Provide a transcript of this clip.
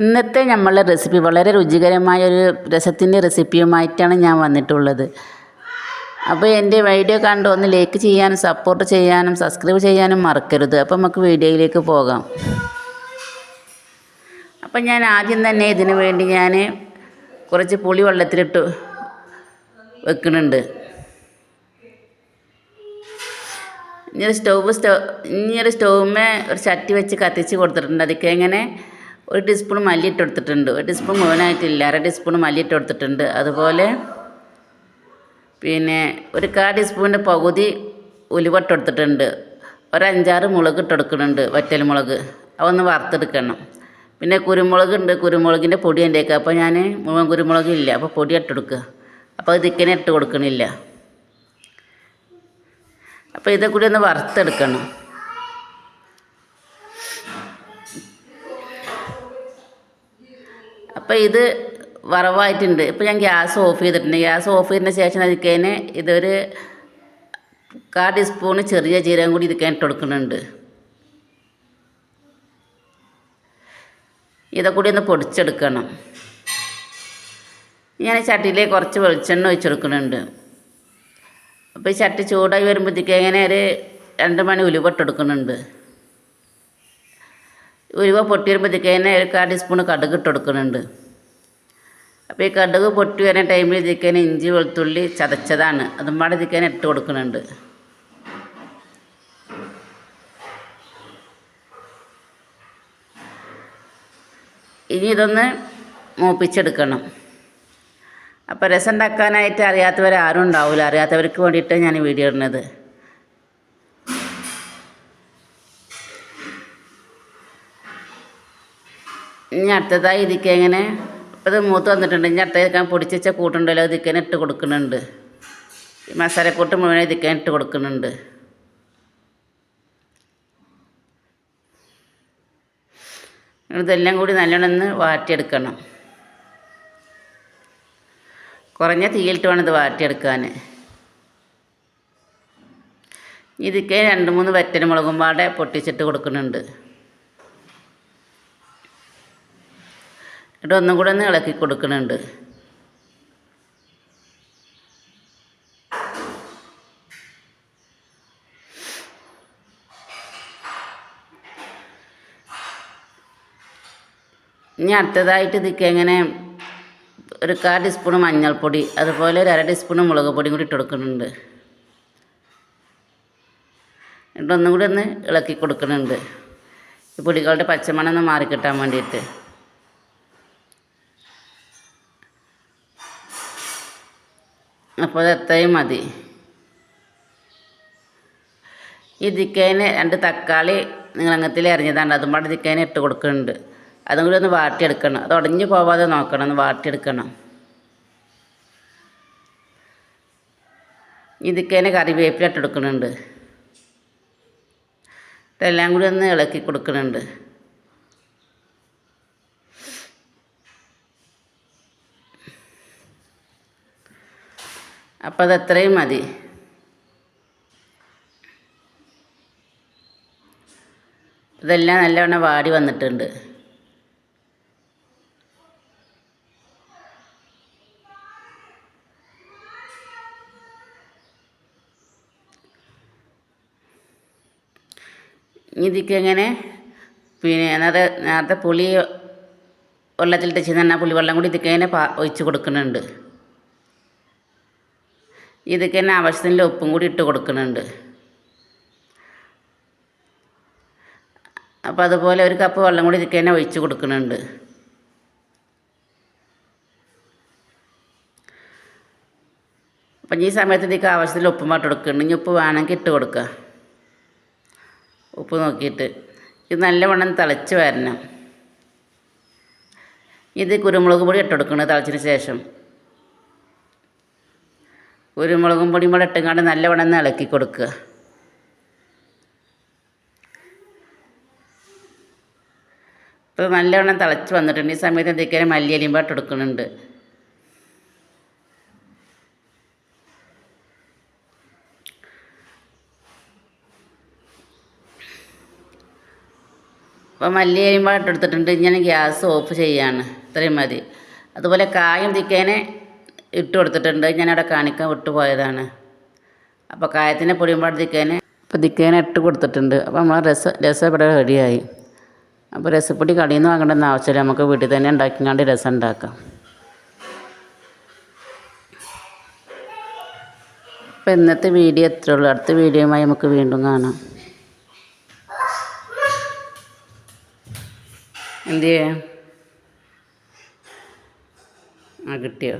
ഇന്നത്തെ നമ്മളെ റെസിപ്പി വളരെ രുചികരമായ ഒരു രസത്തിന്റെ റെസിപ്പിയുമായിട്ടാണ് ഞാൻ വന്നിട്ടുള്ളത്. അപ്പോൾ എന്റെ വീഡിയോ കണ്ട് ഒന്ന് ലൈക്ക് ചെയ്യാനും സപ്പോർട്ട് ചെയ്യാനും സബ്സ്ക്രൈബ് ചെയ്യാനും മറക്കരുത്. അപ്പോൾ നമുക്ക് വീഡിയോയിലേക്ക് പോകാം. അപ്പം ഞാൻ ആദ്യം തന്നെ ഇതിനു വേണ്ടി ഞാൻ കുറച്ച് പുളി വെള്ളത്തിലിട്ട് വെക്കുന്നുണ്ട്. ഇനി ഒരു സ്റ്റൗവ് സ്റ്റൗ ഇനി ഒരു സ്റ്റൗമേ ഒരു ചട്ടി വെച്ച് കത്തിച്ച് കൊടുത്തിട്ടുണ്ട്. അതൊക്കെ ഇങ്ങനെ ഒരു ടീസ്പൂൺ മല്ലിയിട്ട് എടുത്തിട്ടുണ്ട് ഒരു ടീസ്പൂൺ മുഴുവനായിട്ടില്ല. അര ടീസ്പൂൺ മല്ലിയിട്ട് എടുത്തിട്ടുണ്ട് അതുപോലെ പിന്നെ ഒരു കാ ടീസ്പൂണിന്റെ പകുതി ഉലുവട്ട് എടുത്തിട്ടുണ്ട് കൊടുത്തിട്ടുണ്ട്. ഒരു അഞ്ചാറ് മുളക് ഇട്ട് കൊടുക്കുന്നുണ്ട് വറ്റൽ മുളക്. അതൊന്ന് വറുത്തെടുക്കണം. പിന്നെ കുരുമുളക് ഉണ്ട്. കുരുമുളകിന്റെ പൊടി എന്റെ അപ്പോൾ ഞാൻ മുഴുവൻ കുരുമുളക് ഇല്ല. അപ്പോൾ പൊടി ഇട്ടെടുക്കുക അപ്പോൾ അത് ഇതിക്കനെ ഇട്ട് കൊടുക്കണില്ല. അപ്പോൾ ഇതൊക്കെ കൂടി ഒന്ന് വറുത്തെടുക്കണം. അപ്പോൾ ഇത് വറവായിട്ടുണ്ട്. ഇപ്പോൾ ഞാൻ ഗ്യാസ് ഓഫ് ചെയ്തിട്ടുണ്ട്. ഗ്യാസ് ഓഫ് ചെയ്തതിന് ശേഷം അതിക്കേന് ഇതൊരു കാ ടീസ്പൂണ് ചെറിയ ജീരകം കൂടി ഇതിക്കാൻ ഇട്ട് കൊടുക്കുന്നുണ്ട്. കൂടി ഒന്ന് പൊടിച്ചെടുക്കണം. ഞാൻ ചട്ടിയിലേക്ക് കുറച്ച് വെളിച്ചെണ്ണ ഒഴിച്ചെടുക്കുന്നുണ്ട് അപ്പോൾ ഈ ചട്ടി ചൂടായി വരുമ്പോഴത്തേക്ക് ഇങ്ങനെ ഒരു രണ്ട് മണി ഉലുവ ഉലുവ പൊട്ടി വരുമ്പോഴത്തേക്ക് ഒരു കാ ടീസ്പൂൺ കടുക് ഇട്ട് കൊടുക്കുന്നുണ്ട്. അപ്പോൾ ഈ കടുക് പൊട്ടി വരുന്ന ടൈമിൽ ഇതിക്കാൻ ഇഞ്ചി വെളുത്തുള്ളി ചതച്ചതാണ്. അതും പാടെ ഇതിക്കാൻ ഇട്ട് കൊടുക്കുന്നുണ്ട്. ഇനി ഇതൊന്ന് മൂപ്പിച്ചെടുക്കണം. അപ്പോൾ രസം ഉണ്ടാക്കാനായിട്ട് അറിയാത്തവർ ആരും ഉണ്ടാവില്ല അറിയാത്തവർക്ക് വേണ്ടിയിട്ട് ഞാൻ വീഡിയോ ഇടുന്നത്. ഇനി അടുത്തതായി ഇതിക്ക് എങ്ങനെ? ഇപ്പോൾ ഇത് മൂത്ത് വന്നിട്ടുണ്ട്. ഇനി അടുത്ത ഇരിക്കാൻ പൊടിച്ച് കൂട്ടുണ്ടല്ലോ. ഇതിക്കാൻ ഇട്ട് കൊടുക്കുന്നുണ്ട്. ഈ മസാലക്കൂട്ട് മുഴുവൻ ഇതിക്കാൻ ഇട്ട് കൊടുക്കുന്നുണ്ട്. ഇതെല്ലാം കൂടി നല്ലോണം ഒന്ന് വാട്ടിയെടുക്കണം. കുറഞ്ഞ തീയിലിട്ട് വേണം ഇത് വാട്ടിയെടുക്കാൻ. ഇതിക്ക് രണ്ട് മൂന്ന് വറ്റൽ മുളകും പാടെ പൊട്ടിച്ചിട്ട് കൊടുക്കുന്നുണ്ട്. എന്നിട്ട് ഒന്നും കൂടെ ഒന്ന് ഇളക്കി കൊടുക്കുന്നുണ്ട് ഇനി അടുത്തതായിട്ട് ഇതിക്ക് എങ്ങനെ ഒരു കാൽ ടീസ്പൂൺ മഞ്ഞൾപ്പൊടി അതുപോലെ ഒരു അര ടീസ്പൂൺ മുളക് പൊടിയും കൂടി ഇട്ട് കൊടുക്കുന്നുണ്ട് എന്നിട്ട് ഒന്നും കൂടി ഒന്ന് ഇളക്കി കൊടുക്കുന്നുണ്ട് ഈ പൊടികളുടെ പച്ചമണം ഒന്ന് മാറിക്കിട്ടാൻ വേണ്ടിയിട്ട്. അപ്പോൾ അത്രയും മതി. ഈ ദിക്കേന് രണ്ട് തക്കാളി നീളങ്ങത്തിൽ എറിഞ്ഞതാണ് അതും പാടെ ദിക്കേനെ ഇട്ട് കൊടുക്കുന്നുണ്ട്. അതും കൂടി ഒന്ന് വാട്ടിയെടുക്കണം. അത് ഉടഞ്ഞു പോവാതെ നോക്കണം. ഒന്ന് വാട്ടിയെടുക്കണം. ഇതിക്കേനെ കറിവേപ്പില ഇട്ട് കൊടുക്കുന്നുണ്ട്. ഇതെല്ലാം കൂടി ഒന്ന് ഇളക്കി കൊടുക്കുന്നുണ്ട്. അപ്പം അത് എത്രയും മതി. ഇതെല്ലാം നല്ലവണ്ണം വാടി വന്നിട്ടുണ്ട്. ഇതിക്കെങ്ങനെ പിന്നെ നേരത്തെ നേരത്തെ പുളി വെള്ളത്തിലിട്ട് ചെയ്യുന്ന പുളി വെള്ളം കൂടി ഇതിക്കെങ്ങനെ ഒഴിച്ച് കൊടുക്കുന്നുണ്ട്. ഇതിക്ക് തന്നെ ആവശ്യത്തിനുള്ള ഉപ്പും കൂടി ഇട്ട് കൊടുക്കുന്നുണ്ട്. അപ്പോൾ അതുപോലെ ഒരു കപ്പ് വെള്ളം കൂടി ഇതൊക്കെ തന്നെ ഒഴിച്ച് കൊടുക്കുന്നുണ്ട്. അപ്പം ഈ സമയത്ത് ഇതിക്ക് ആവശ്യത്തിൽ ഉപ്പും പാട്ട് കൊടുക്കുന്നുണ്ട്. ഇനി ഉപ്പ് വേണമെങ്കിൽ ഇട്ട് കൊടുക്കുക. ഉപ്പ് നോക്കിയിട്ട്. ഇത് നല്ലവണ്ണം തിളച്ച് വരണം. ഇത് കുരുമുളക് പൊടി ഇട്ട് കൊടുക്കണം തിളച്ചതിന് ശേഷം. കുരുമുളകും പൊടിയും കൂടെ ഇട്ടുകൊണ്ട് നല്ലവണ്ണം ഇളക്കി കൊടുക്കുക. ഇപ്പോൾ നല്ലവണ്ണം തിളച്ച് വന്നിട്ടുണ്ട്. ഈ സമയത്ത് എന്തൊക്കെയാണ് മല്ലിയലിയും പാട്ട് എടുക്കുന്നുണ്ട്. അപ്പോൾ മല്ലി പാട്ട് ഇട്ടെടുത്തിട്ടുണ്ട് ഇങ്ങനെ ഗ്യാസ് ഓഫ് ചെയ്യാണ്. ഇത്രയും മതി. അതുപോലെ കായം തിക്കേനെ ഇട്ട് കൊടുത്തിട്ടുണ്ട്. ഞാനവിടെ കാണിക്കാൻ വിട്ടുപോയതാണ് അപ്പോൾ കായത്തിന്റെ പൊടിയുമ്പാട് തിക്കേനെ അപ്പോൾ ദിക്കേനെ ഇട്ട് കൊടുത്തിട്ടുണ്ട്. അപ്പോൾ നമ്മൾ രസ രസം ഇവിടെ റെഡിയായി. അപ്പോൾ രസപ്പൊടി കടയിൽ നിന്ന് വാങ്ങേണ്ടെന്ന് ആവശ്യമില്ല. നമുക്ക് വീട്ടിൽ തന്നെ ഉണ്ടാക്കിക്കാണ്ട് രസം ഉണ്ടാക്കാം. അപ്പോൾ ഇന്നത്തെ വീഡിയോ എത്ര ഉള്ളൂ. അടുത്ത വീഡിയോയുമായി നമുക്ക് വീണ്ടും കാണാം. എന്ത് ചെയ്യാം ആ കിട്ടിയോ?